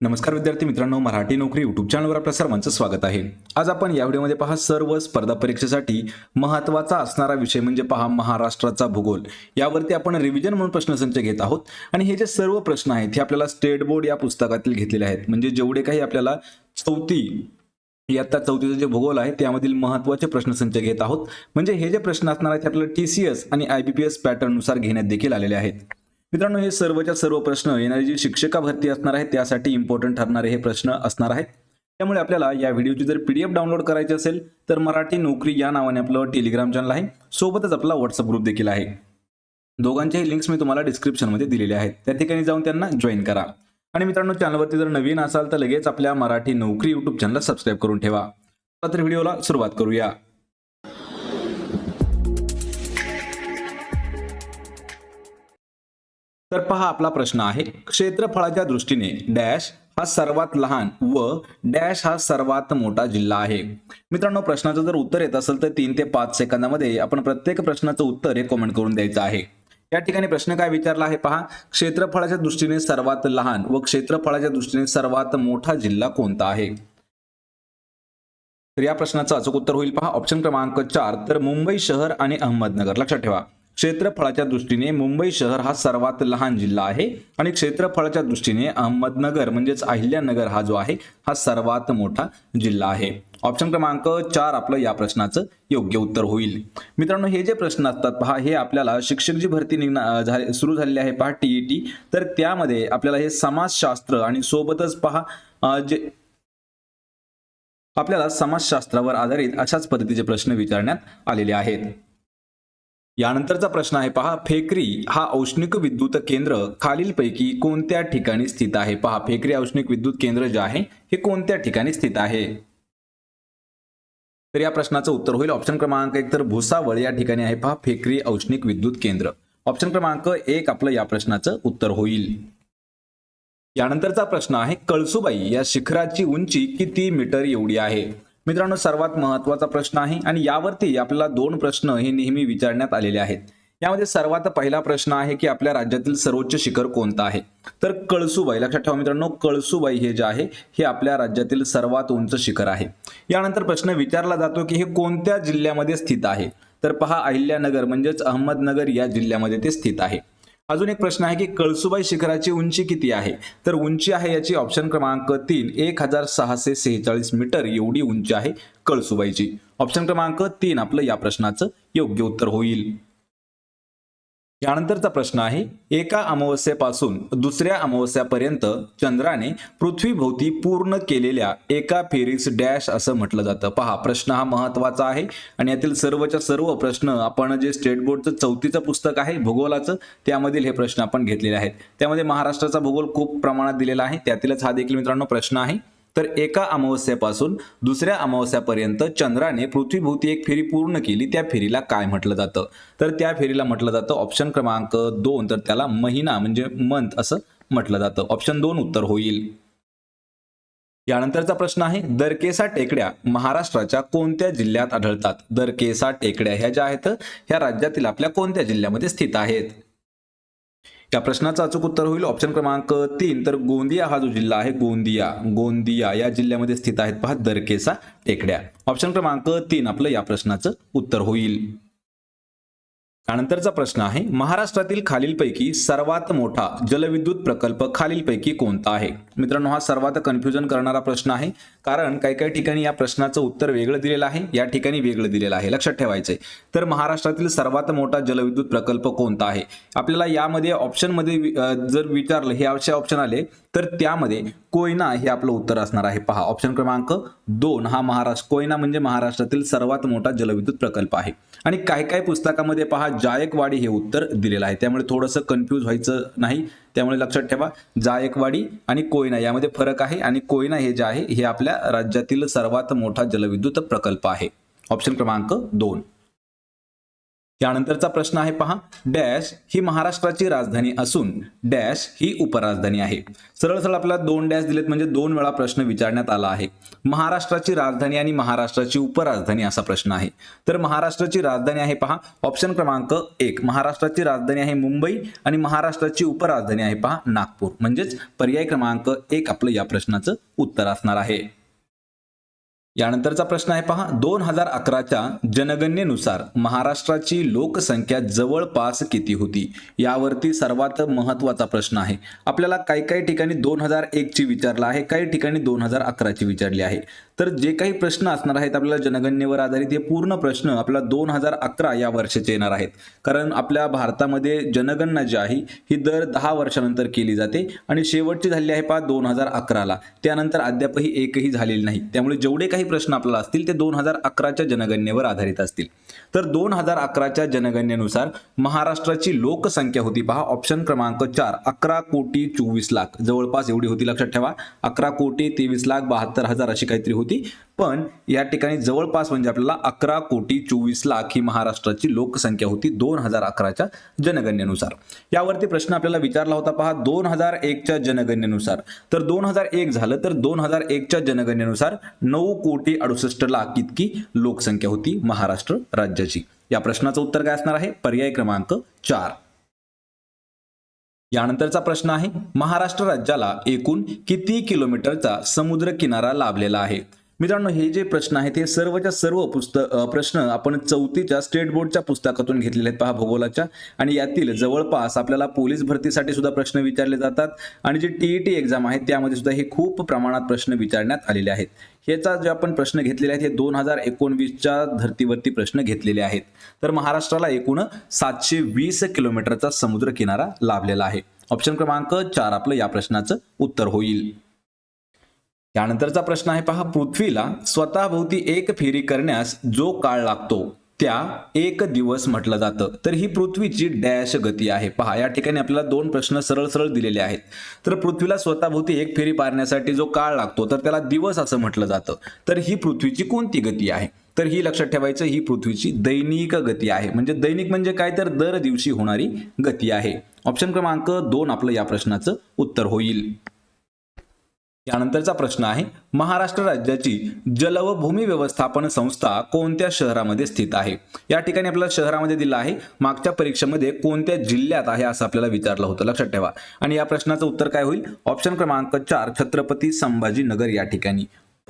नमस्कार विद्यार्थी मित्रांनो मराठी नोकरी युट्यूब चॅनलवर आपल्या सर्वांचं स्वागत आहे. आज आपण या व्हिडिओमध्ये पहा सर्व स्पर्धा परीक्षेसाठी महत्त्वाचा असणारा विषय म्हणजे पहा महाराष्ट्राचा भूगोल. यावरती आपण रिव्हिजन म्हणून प्रश्नसंच घेत आहोत. आणि हे जे सर्व प्रश्न आहेत हे आपल्याला स्टेट बोर्ड या पुस्तकातील घेतलेले आहेत. म्हणजे जेवढे काही आपल्याला चौथी इयत्ता चौथीचं जे भूगोल आहे त्यामधील महत्त्वाचे प्रश्नसंच घेत आहोत. म्हणजे हे जे प्रश्न असणार आहेत ते आपल्याला टी सी एस आणि आय बी पी एस पॅटर्ननुसार घेण्यात देखील आलेले आहेत. मित्रांनो हे सर्वच्या सर्व प्रश्न येणारी जी शिक्षका भरती असणार आहे त्यासाठी इम्पॉर्टंट ठरणारे हे प्रश्न असणार आहेत. त्यामुळे आपल्याला या व्हिडिओची जर पी डी एफ डाउनलोड करायची असेल तर मराठी नोकरी या नावाने आपलं टेलिग्राम चॅनल आहे. सोबतच आपला व्हॉट्सअप ग्रुप देखील आहे. दोघांच्याही लिंक्स मी तुम्हाला डिस्क्रिप्शनमध्ये दिलेले आहेत. त्या ठिकाणी जाऊन त्यांना जॉईन करा. आणि मित्रांनो चॅनलवरती जर नवीन असाल तर लगेच आपल्या मराठी नोकरी युट्यूब चॅनलला सबस्क्राईब करून ठेवा. तर व्हिडिओला सुरुवात करूया. तर पहा आपला प्रश्न आहे. क्षेत्रफळाच्या दृष्टीने डॅश हा सर्वात लहान व डॅश हा सर्वात मोठा जिल्हा आहे. मित्रांनो प्रश्नाचं जर उत्तर येत असेल तर तीन ते पाच सेकंदामध्ये आपण प्रत्येक प्रश्नाचं उत्तर हे कमेंट करून द्यायचं आहे. या ठिकाणी प्रश्न काय विचारला आहे पहा. क्षेत्रफळाच्या दृष्टीने सर्वात लहान व क्षेत्रफळाच्या दृष्टीने सर्वात मोठा जिल्हा कोणता आहे? तर या प्रश्नाचं अचूक उत्तर होईल पहा. ऑप्शन क्रमांक चार तर मुंबई शहर आणि अहमदनगर. लक्षात ठेवा. क्षेत्रफळाच्या दृष्टीने मुंबई शहर हा सर्वात लहान जिल्हा आहे. आणि क्षेत्रफळाच्या दृष्टीने अहमदनगर म्हणजेच अहिल्यानगर हा जो आहे हा सर्वात मोठा जिल्हा आहे. ऑप्शन क्रमांक चार आपलं या प्रश्नाचं योग्य उत्तर होईल. मित्रांनो हे जे प्रश्न असतात पहा हे आपल्याला शिक्षक जी भरती निघणार सुरू झालेली आहे पहा टीईटी तर त्यामध्ये आपल्याला हे समाजशास्त्र आणि सोबतच पहा जे आपल्याला समाजशास्त्रावर आधारित अशाच पद्धतीचे प्रश्न विचारण्यात आलेले आहेत. यानंतरचा प्रश्न आहे पहा. फेकरी हा औष्णिक विद्युत केंद्र खालीलपैकी कोणत्या ठिकाणी स्थित आहे? पहा फेकरी औष्णिक विद्युत केंद्र जे आहे हे कोणत्या ठिकाणी स्थित आहे? तर या प्रश्नाचं उत्तर होईल. ऑप्शन क्रमांक एक तर भुसावळ या ठिकाणी आहे पहा. फेकरी औष्णिक विद्युत केंद्र. ऑप्शन क्रमांक एक आपलं या प्रश्नाचं उत्तर होईल. यानंतरचा प्रश्न आहे कळसुबाई या शिखराची उंची किती मीटर एवढी आहे? मित्रांनो सर्वात महत्त्वाचा प्रश्न आहे आणि यावरती आपल्याला दोन प्रश्न हे नेहमी विचारण्यात आलेले आहेत. यामध्ये सर्वात पहिला प्रश्न आहे की आपल्या राज्यातील सर्वोच्च शिखर कोणतं आहे? तर कळसुबाई लक्षात ठेवा मित्रांनो कळसुबाई हे जे आहे हे आपल्या राज्यातील सर्वात उंच शिखर आहे. यानंतर प्रश्न विचारला जातो की हे कोणत्या जिल्ह्यामध्ये स्थित आहे? तर पहा अहिल्यानगर म्हणजेच अहमदनगर या जिल्ह्यामध्ये ते स्थित आहे. अजून एक प्रश्न आहे की कळसुबाई शिखराची उंची किती आहे? तर उंची आहे याची ऑप्शन क्रमांक तीन एक हजार सहाशे सेहेचाळीस मीटर एवढी उंची आहे कळसुबाईची. ऑप्शन क्रमांक तीन आपलं या प्रश्नाचं योग्य उत्तर होईल. यानंतरचा प्रश्न आहे एका अमावस्येपासून दुसऱ्या अमावस्यापर्यंत चंद्राने पृथ्वीभोवती पूर्ण केलेल्या एका फेरीस डॅश असं म्हटलं जातं. पहा प्रश्न हा महत्त्वाचा आहे आणि यातील सर्वच्या सर्व प्रश्न आपण जे स्टेट बोर्डचं चौथीचं पुस्तक आहे भूगोलाचं त्यामधील हे प्रश्न आपण घेतलेले आहेत. त्यामध्ये महाराष्ट्राचा भूगोल खूप प्रमाणात दिलेला आहे. त्यातीलच हा देखील मित्रांनो प्रश्न आहे. तर एका अमावस्येपासून दुसऱ्या अमावस्यापर्यंत चंद्राने पृथ्वीभोवती एक फेरी पूर्ण केली. त्या फेरीला काय म्हटलं जातं? तर त्या फेरीला म्हटलं जातं ऑप्शन क्रमांक दोन. तर त्याला महिना म्हणजे मंथ असं म्हटलं जातं. ऑप्शन दोन उत्तर होईल. यानंतरचा प्रश्न आहे दरकेसा टेकड्या महाराष्ट्राच्या कोणत्या जिल्ह्यात आढळतात? दरकेसा टेकड्या ह्या ज्या आहेत ह्या राज्यातील आपल्या कोणत्या जिल्ह्यामध्ये स्थित आहेत? या प्रश्नाचं अचूक उत्तर होईल. ऑप्शन क्रमांक तीन. तर गोंदिया हा जो जिल्हा आहे गोंदिया. गोंदिया या जिल्ह्यामध्ये स्थित आहेत पहा दरकेसा टेकड्या. ऑप्शन क्रमांक तीन आपलं या प्रश्नाचं उत्तर होईल. त्यानंतरचा प्रश्न आहे महाराष्ट्रातील खालीलपैकी सर्वात मोठा जलविद्युत प्रकल्प खालीलपैकी कोणता आहे? मित्रांनो हा सर्वात कन्फ्युजन करणारा प्रश्न आहे. कारण काही काही ठिकाणी या प्रश्नाचं उत्तर वेगळं दिलेलं आहे या ठिकाणी वेगळं दिलेलं आहे. लक्षात ठेवायचं आहे तर महाराष्ट्रातील सर्वात मोठा जलविद्युत प्रकल्प कोणता आहे? आपल्याला यामध्ये ऑप्शनमध्ये जर विचारलं हे असे ऑप्शन आले तर त्यामध्ये कोयना हे आपलं उत्तर असणार आहे. पहा ऑप्शन क्रमांक दोन हा महाराष्ट्र कोयना म्हणजे महाराष्ट्रातील सर्वात मोठा जलविद्युत प्रकल्प आहे. आणि काही काही पुस्तकामध्ये पहा जायकवाडी हे उत्तर दिलेलं आहे. त्यामुळे थोडंसं कन्फ्यूज व्हायचं नाही. त्यामुळे लक्षात ठेवा जायकवाडी आणि कोयना यामध्ये फरक आहे आणि कोयना हे जे आहे हे आपल्या राज्यातील सर्वात मोठा जलविद्युत प्रकल्प आहे. ऑप्शन क्रमांक दोन. यानंतरचा प्रश्न आहे पहा. डॅश ही महाराष्ट्राची राजधानी असून डॅश ही उपराजधानी आहे. सरळ सरळ आपल्याला दोन डॅश दिलेत म्हणजे दोन वेळा प्रश्न विचारण्यात आला आहे. महाराष्ट्राची राजधानी आणि महाराष्ट्राची उपराजधानी असा प्रश्न आहे. तर महाराष्ट्राची राजधानी आहे पहा. ऑप्शन क्रमांक एक. महाराष्ट्राची राजधानी आहे मुंबई आणि महाराष्ट्राची उपराजधानी आहे पहा नागपूर. म्हणजेच पर्याय क्रमांक एक आपलं या प्रश्नाचं उत्तर असणार आहे. यानंतरचा प्रश्न आहे पहा. दोन हजार अकराच्या जनगणनेनुसार महाराष्ट्राची लोकसंख्या जवळपास किती होती? यावरती सर्वात महत्त्वाचा प्रश्न आहे. आपल्याला काही काही ठिकाणी दोन हजार एकची विचारला आहे. काही ठिकाणी दोन हजार अकराची विचारली आहे. तर जे काही प्रश्न असणार आहेत आपल्याला जनगणनेवर आधारित हे पूर्ण प्रश्न आपला दोन हजार अकरा या वर्षाचे येणार आहेत. कारण आपल्या भारतामध्ये जनगणना जी आहे ही दर दहा वर्षानंतर केली जाते आणि शेवटची झालेली आहे पहा दोन हजार अकराला. त्यानंतर अद्यापही एकही झालेली नाही. त्यामुळे जेवढे काही प्रश्न आपल्याला असतील ते दोन हजार अकराच्या जनगणनेवर आधारित असतील. तर दोन हजार अकराच्या जनगणनेनुसार महाराष्ट्राची लोकसंख्या होती पहा ऑप्शन क्रमांक चार अकरा कोटी चोवीस लाख. जवळपास एवढी होती लक्षात ठेवा. अकरा कोटी तेवीस लाख बहात्तर हजार अशी काहीतरी होती. पण या ठिकाणी जवळपास म्हणजे आपल्याला अकरा कोटी चोवीस लाख ही महाराष्ट्राची लोकसंख्या होती दोन हजार अकराच्या जनगणनेनुसार. यावरती प्रश्न आपल्याला विचारला होता पहा दोन हजार एकच्या जनगणनेनुसार. तर दोन हजार एक झालं तर दोन हजार एकच्या जनगणनेनुसार नऊ कोटी अडुसष्ट लाख इतकी लोकसंख्या होती महाराष्ट्र राज्याची. या प्रश्नाचं उत्तर काय असणार आहे? पर्याय क्रमांक चार. यानंतरचा प्रश्न आहे महाराष्ट्र राज्याला एकूण किती किलोमीटरचा समुद्र किनारा लाभलेला आहे? मित्रांनो हे जे प्रश्न आहेत हे सर्वच्या सर्व पुस्तक प्रश्न आपण चौथीच्या स्टेट बोर्डच्या पुस्तकातून घेतलेले आहेत पहा भूगोलाच्या. आणि यातील जवळपास आपल्याला पोलीस भरतीसाठी सुद्धा प्रश्न विचारले जातात. आणि जे टीईटी एक्झाम आहे त्यामध्ये सुद्धा हे खूप प्रमाणात प्रश्न विचारण्यात आलेले आहेत. ह्याचा जे आपण प्रश्न घेतलेले आहेत हे दोन हजार एकोणवीसच्या धर्तीवरती प्रश्न घेतलेले आहेत. तर महाराष्ट्राला एकूण सातशे वीस किलोमीटरचा समुद्र किनारा लाभलेला आहे. ऑप्शन क्रमांक चार आपलं या प्रश्नाचं उत्तर होईल. त्यानंतरचा प्रश्न आहे पहा पृथ्वीला स्वतःभोवती एक फेरी करण्यास जो काळ लागतो त्या एक दिवस म्हटलं जातं. तर ही पृथ्वीची डॅश गती आहे. पहा या ठिकाणी आपल्याला दोन प्रश्न सरळ सरळ दिलेले आहेत. तर पृथ्वीला स्वतःभोवती एक फेरी पारण्यासाठी जो काळ लागतो तर त्याला दिवस असं म्हटलं जातं. तर ही पृथ्वीची कोणती गती आहे? तर ही लक्षात ठेवायचं ही पृथ्वीची दैनिक गती आहे. म्हणजे दैनिक म्हणजे काय? तर दर दिवशी होणारी गती आहे. ऑप्शन क्रमांक दोन आपलं या प्रश्नाचं उत्तर होईल. यानंतरचा प्रश्न आहे महाराष्ट्र राज्याची जल व भूमी व्यवस्थापन संस्था कोणत्या शहरामध्ये स्थित आहे? या ठिकाणी आपल्याला शहरामध्ये दिलं आहे मागच्या परीक्षेमध्ये कोणत्या जिल्ह्यात आहे असं आपल्याला विचारलं होतं लक्षात ठेवा. आणि या प्रश्नाचं उत्तर काय होईल? ऑप्शन क्रमांक चार छत्रपती संभाजीनगर या ठिकाणी.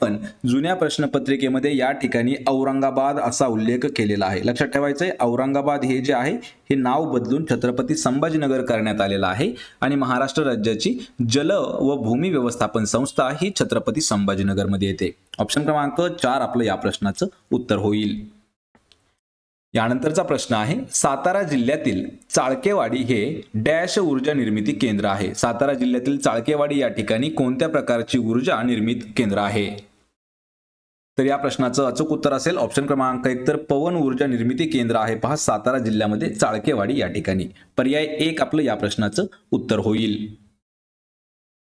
पण जुन्या प्रश्नपत्रिकेमध्ये या ठिकाणी औरंगाबाद असा उल्लेख केलेला आहे. लक्षात ठेवायचं आहे औरंगाबाद हे जे आहे हे नाव बदलून छत्रपती संभाजीनगर करण्यात आलेलं आहे आणि महाराष्ट्र राज्याची जल व भूमी व्यवस्थापन संस्था ही छत्रपती संभाजीनगरमध्ये येते. ऑप्शन क्रमांक चार आपलं या प्रश्नाचं उत्तर होईल. यानंतरचा प्रश्न आहे सातारा जिल्ह्यातील चाळकेवाडी हे डॅश ऊर्जा निर्मिती केंद्र आहे. सातारा जिल्ह्यातील चाळकेवाडी या ठिकाणी कोणत्या प्रकारची ऊर्जा निर्मित केंद्र आहे? तर या प्रश्नाचं अचूक उत्तर असेल. ऑप्शन क्रमांक एक तर पवन ऊर्जा निर्मिती केंद्र आहे पहा सातारा जिल्ह्यामध्ये चाळकेवाडी या ठिकाणी. पर्याय एक आपलं या प्रश्नाचं उत्तर होईल.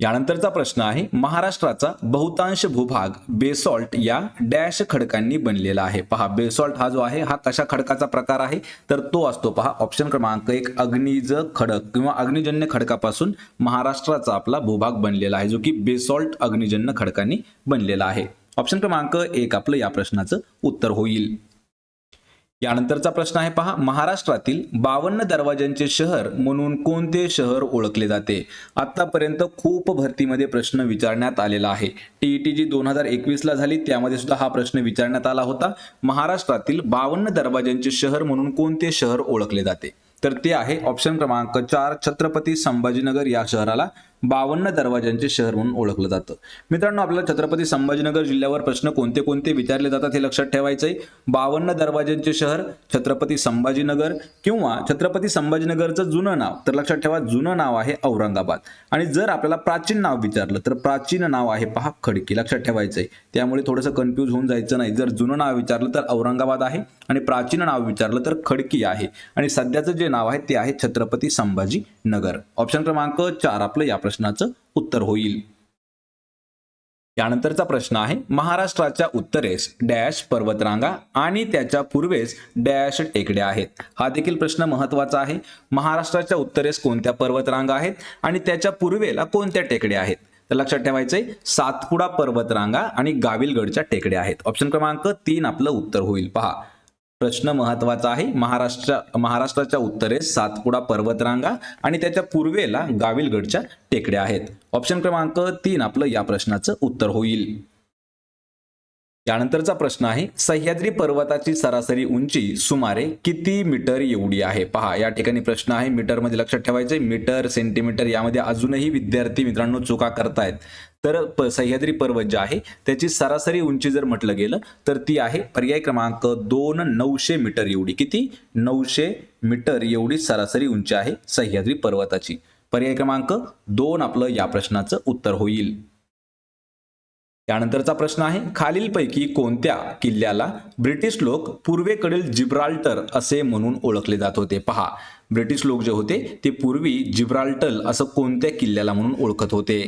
यानंतरचा प्रश्न आहे महाराष्ट्राचा बहुतांश भूभाग बेसॉल्ट या डॅश खडकांनी बनलेला आहे. पहा बेसॉल्ट हा जो आहे हा कशा खडकाचा प्रकार आहे? तर तो असतो पहा ऑप्शन क्रमांक एक अग्निज खडक किंवा अग्निजन्य खडकापासून महाराष्ट्राचा आपला भूभाग बनलेला आहे जो की बेसॉल्ट अग्निजन्य खडकांनी बनलेला आहे. ऑप्शन क्रमांक एक आपलं या प्रश्नाचं उत्तर होईल. यानंतरचा प्रश्न आहे पहा महाराष्ट्रातील बावन्न दरवाज्यांचे शहर म्हणून कोणते शहर ओळखले जाते? आतापर्यंत खूप भरतीमध्ये प्रश्न विचारण्यात आलेला आहे. टीईटी जी दोन हजार एकवीस ला झाली त्यामध्ये सुद्धा हा प्रश्न विचारण्यात आला होता. महाराष्ट्रातील बावन्न दरवाज्यांचे शहर म्हणून कोणते शहर ओळखले जाते? तर ते आहे ऑप्शन क्रमांक चार छत्रपती संभाजीनगर या शहराला. बावन्न दरवाज्यांचे शहर म्हणून ओळखलं जातं. मित्रांनो आपल्याला छत्रपती संभाजीनगर जिल्ह्यावर प्रश्न कोणते कोणते विचारले जातात हे लक्षात ठेवायचं आहे बावन्न दरवाज्यांचे शहर छत्रपती संभाजीनगर किंवा छत्रपती संभाजीनगरचं जुनं नाव. तर लक्षात ठेवा जुनं नाव आहे औरंगाबाद. आणि जर आपल्याला प्राचीन नाव विचारलं तर प्राचीन नाव आहे पहा खडकी. लक्षात ठेवायचं आहे त्यामुळे थोडंसं कन्फ्यूज होऊन जायचं नाही. जर जुनं नाव विचारलं तर औरंगाबाद आहे. आणि प्राचीन नाव विचारलं तर खडकी आहे. आणि सध्याचं जे नाव आहे ते आहे छत्रपती संभाजी नगर. ऑप्शन क्रमांक चार आपलं या प्रश्नाचं उत्तर होईल. यानंतरचा प्रश्न आहे महाराष्ट्राच्या उत्तरेस डॅश पर्वतरांगा आणि त्याच्या पूर्वेस डॅश टेकड्या आहेत. हा देखील प्रश्न महत्त्वाचा आहे. महाराष्ट्राच्या उत्तरेस कोणत्या पर्वतरांगा आहेत आणि त्याच्या पूर्वेला कोणत्या टेकड्या आहेत? तर लक्षात ठेवायचंय सातपुडा पर्वतरांगा आणि गाविलगडच्या टेकड्या आहेत. ऑप्शन क्रमांक तीन आपलं उत्तर होईल. पहा. प्रश्न महत्त्वाचा आहे. महाराष्ट्र महाराष्ट्राच्या उत्तरेस सातपुडा पर्वतरांगा आणि त्याच्या पूर्वेला गाविलगडच्या टेकड्या आहेत. ऑप्शन क्रमांक तीन आपलं या प्रश्नाचं उत्तर होईल. यानंतरचा प्रश्न आहे सह्याद्री पर्वताची सरासरी उंची सुमारे किती मीटर एवढी आहे? पहा या ठिकाणी प्रश्न आहे मीटरमध्ये लक्षात ठेवायचे मीटर सेंटीमीटर यामध्ये अजूनही विद्यार्थी मित्रांनो चुका करतायत. तर प- सह्याद्री पर्वत जे आहे त्याची सरासरी उंची जर म्हटलं गेलं तर ती आहे पर्याय क्रमांक दोन नऊशे मीटर एवढी. किती? नऊशे मीटर एवढी सरासरी उंची आहे सह्याद्री पर्वताची. पर्याय क्रमांक दोन आपलं या प्रश्नाचं उत्तर होईल. त्यानंतरचा प्रश्न आहे खालीलपैकी कोणत्या किल्ल्याला ब्रिटिश लोक पूर्वेकडील जिब्राल्टर असे म्हणून ओळखले जात होते? पहा ब्रिटिश लोक जे होते ते पूर्वी जिब्राल्टल असं कोणत्या किल्ल्याला म्हणून ओळखत होते?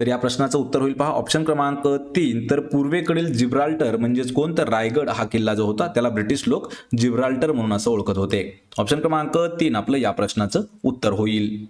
तर या प्रश्नाचं उत्तर होईल पहा ऑप्शन क्रमांक तीन. तर पूर्वेकडील जिब्राल्टर म्हणजेच कोणतं रायगड हा किल्ला जो होता त्याला ब्रिटिश लोक जिब्राल्टर म्हणून असं ओळखत होते. ऑप्शन क्रमांक तीन आपलं या प्रश्नाचं उत्तर होईल.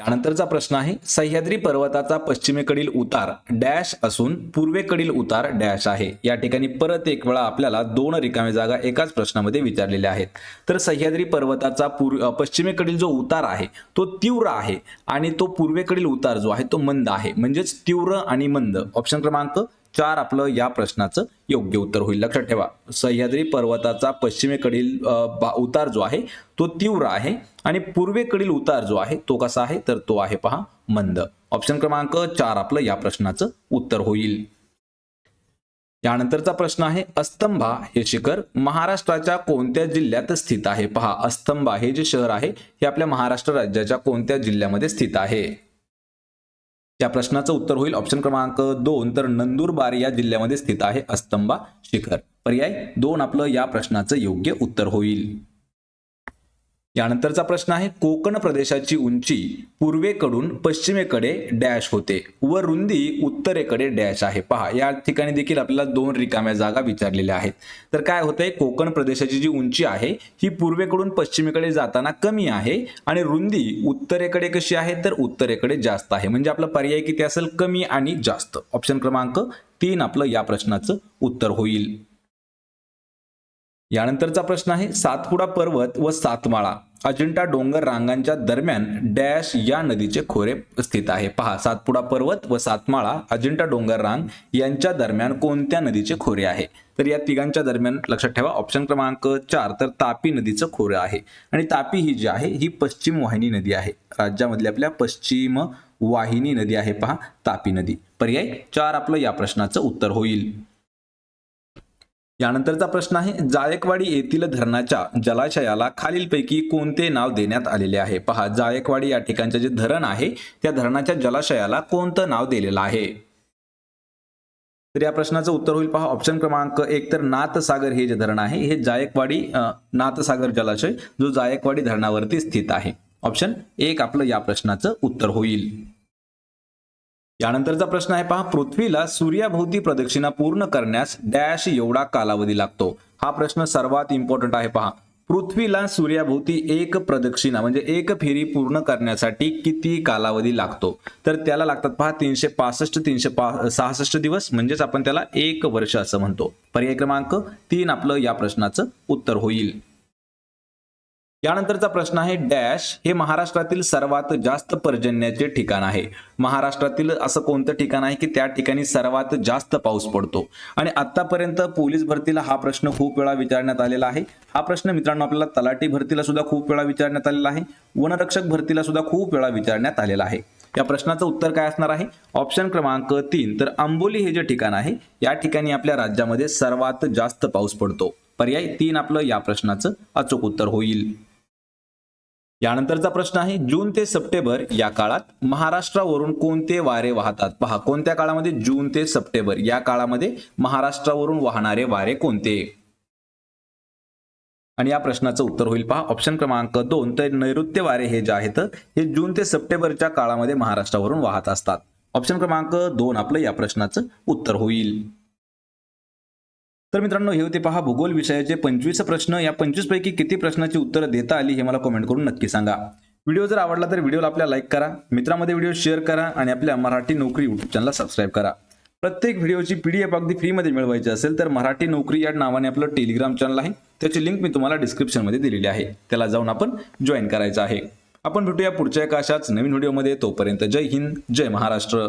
यानंतरचा प्रश्न आहे सह्याद्री पर्वताचा पश्चिमेकडील उतार डॅश असून पूर्वेकडील उतार डॅश आहे. या ठिकाणी परत एक वेळा आपल्याला दोन रिकामे जागा एकाच प्रश्नामध्ये विचारलेल्या आहेत. तर सह्याद्री पर्वताचा पूर्व पश्चिमेकडील जो उतार आहे तो तीव्र आहे आणि तो पूर्वेकडील उतार जो आहे तो मंद आहे. म्हणजेच तीव्र आणि मंद. ऑप्शन क्रमांक चार आपलं या प्रश्नाचं योग्य उत्तर होईल. लक्षात ठेवा. सह्याद्री पर्वताचा पश्चिमेकडील उतार जो आहे तो तीव्र आहे आणि पूर्वेकडील उतार जो आहे तो कसा आहे? तर तो आहे पहा मंद. ऑप्शन क्रमांक चार आपलं या प्रश्नाचं उत्तर होईल. यानंतरचा प्रश्न आहे अस्तंभा हे शिखर महाराष्ट्राच्या कोणत्या जिल्ह्यात स्थित आहे? पहा अस्तंभा हे जे शहर आहे हे आपल्या महाराष्ट्र राज्याच्या कोणत्या जिल्ह्यामध्ये स्थित आहे? या प्रश्नाचं उत्तर होईल ऑप्शन क्रमांक दोन तर नंदुरबार या जिल्ह्यामध्ये स्थित आहे अस्तंबा शिखर. पर्याय दोन आपलं या प्रश्नाचं योग्य उत्तर होईल. यानंतरचा प्रश्न आहे कोकण प्रदेशाची उंची पूर्वेकडून पश्चिमेकडे डॅश होते व रुंदी उत्तरेकडे डॅश आहे. पहा या ठिकाणी देखील आपल्याला दोन रिकाम्या जागा विचारलेल्या आहेत. तर काय होतंय कोकण प्रदेशाची जी उंची आहे ही पूर्वेकडून पश्चिमेकडे जाताना कमी आहे आणि रुंदी उत्तरेकडे कशी आहे तर उत्तरेकडे जास्त आहे. म्हणजे आपला पर्याय किती असेल? कमी आणि जास्त. ऑप्शन क्रमांक तीन आपलं या प्रश्नाचं उत्तर होईल. यानंतरचा प्रश्न आहे सातपुडा पर्वत व सातमाळा. अजिंठा डोंगर रांगांच्या दरम्यान डॅश या नदीचे खोरे स्थित आहे. पहा सातपुडा पर्वत व सातमाळा अजिंठा डोंगर रांग यांच्या दरम्यान कोणत्या नदीचे खोरे आहे? तर या तिघांच्या दरम्यान लक्षात ठेवा ऑप्शन क्रमांक चार तर तापी नदीचं खोरे आहे. आणि तापी ही जी आहे ही पश्चिम वाहिनी नदी आहे. राज्यामधली आपल्या पश्चिम वाहिनी नदी आहे पहा तापी नदी. पर्याय चार आपलं या प्रश्नाचं उत्तर होईल. यानंतरचा प्रश्न आहे जायकवाडी येथील धरणाच्या जलाशयाला खालीलपैकी कोणते नाव देण्यात आलेले आहे? पहा जायकवाडी या ठिकाणचे जे धरण आहे त्या धरणाच्या जलाशयाला कोणतं नाव दिलेलं आहे? तर या प्रश्नाचं उत्तर होईल पहा ऑप्शन क्रमांक एक तर नाथसागर हे जे धरण आहे हे जायकवाडी नाथसागर जलाशय जो जायकवाडी धरणावरती स्थित आहे. ऑप्शन एक आपलं या प्रश्नाचं उत्तर होईल. यानंतरचा प्रश्न आहे पहा पृथ्वीला सूर्याभोवती प्रदक्षिणा पूर्ण करण्यास डॅश एवढा कालावधी लागतो. हा प्रश्न सर्वात इम्पॉर्टंट आहे पहा. पृथ्वीला सूर्याभोवती एक प्रदक्षिणा म्हणजे एक फेरी पूर्ण करण्यासाठी किती कालावधी लागतो? तर त्याला लागतात पहा तीनशे पासष्ट तीनशे पा सहासष्ट दिवस म्हणजेच आपण त्याला एक वर्ष असं म्हणतो. पर्याय क्रमांक तीन आपलं या प्रश्नाचं उत्तर होईल. यानंतरचा प्रश्न आहे डॅश हे महाराष्ट्रातील सर्वात जास्त पर्जन्याचे ठिकाण आहे. महाराष्ट्रातील असं कोणतं ठिकाण आहे की त्या ठिकाणी सर्वात जास्त पाऊस पडतो? आणि आतापर्यंत पोलीस भरतीला हा प्रश्न खूप वेळा विचारण्यात आलेला आहे. हा प्रश्न मित्रांनो आपल्याला तलाठी भरतीला सुद्धा खूप वेळा विचारण्यात आलेला आहे. वनरक्षक भरतीला सुद्धा खूप वेळा विचारण्यात आलेला आहे. या प्रश्नाचं उत्तर काय असणार आहे? ऑप्शन क्रमांक तीन. तर आंबोली हे जे ठिकाण आहे या ठिकाणी आपल्या राज्यामध्ये सर्वात जास्त पाऊस पडतो. पर्याय तीन आपलं या प्रश्नाचं अचूक उत्तर होईल. यानंतरचा प्रश्न आहे जून ते सप्टेंबर या काळात महाराष्ट्रावरून कोणते वारे वाहतात? पहा कोणत्या काळामध्ये जून ते सप्टेंबर? या काळामध्ये महाराष्ट्रावरून वाहणारे वारे कोणते? आणि या प्रश्नाचं उत्तर होईल पहा. ऑप्शन क्रमांक दोन तर नैऋत्य वारे हे जे आहेत हे जून ते सप्टेंबरच्या काळामध्ये महाराष्ट्रावरून वाहत असतात. ऑप्शन क्रमांक दोन आपलं या प्रश्नाचं उत्तर होईल. तर मित्रांनो हे होते पहा भूगोल विषयाचे पंचवीस प्रश्न. या पंचवीस पैकी किती प्रश्नाची उत्तरं देता आली हे मला कमेंट करून नक्की सांगा. व्हिडिओ जर आवडला तर व्हिडिओला आपल्या लाईक करा मित्रामध्ये व्हिडिओ शेअर करा आणि आपल्या मराठी नोकरी युट्यूब चॅनलला सबस्क्राईब करा. प्रत्येक व्हिडिओची पीडीएफ अगदी फ्रीमध्ये मिळवायची असेल तर मराठी नोकरी या नावाने आपलं टेलिग्राम चॅनल आहे. त्याची लिंक मी तुम्हाला डिस्क्रिप्शनमध्ये दिलेली आहे. त्याला जाऊन आपण जॉईन करायचं आहे. आपण भेटूया पुढच्या एका अशाच नवीन व्हिडिओमध्ये तोपर्यंत जय हिंद जय महाराष्ट्र.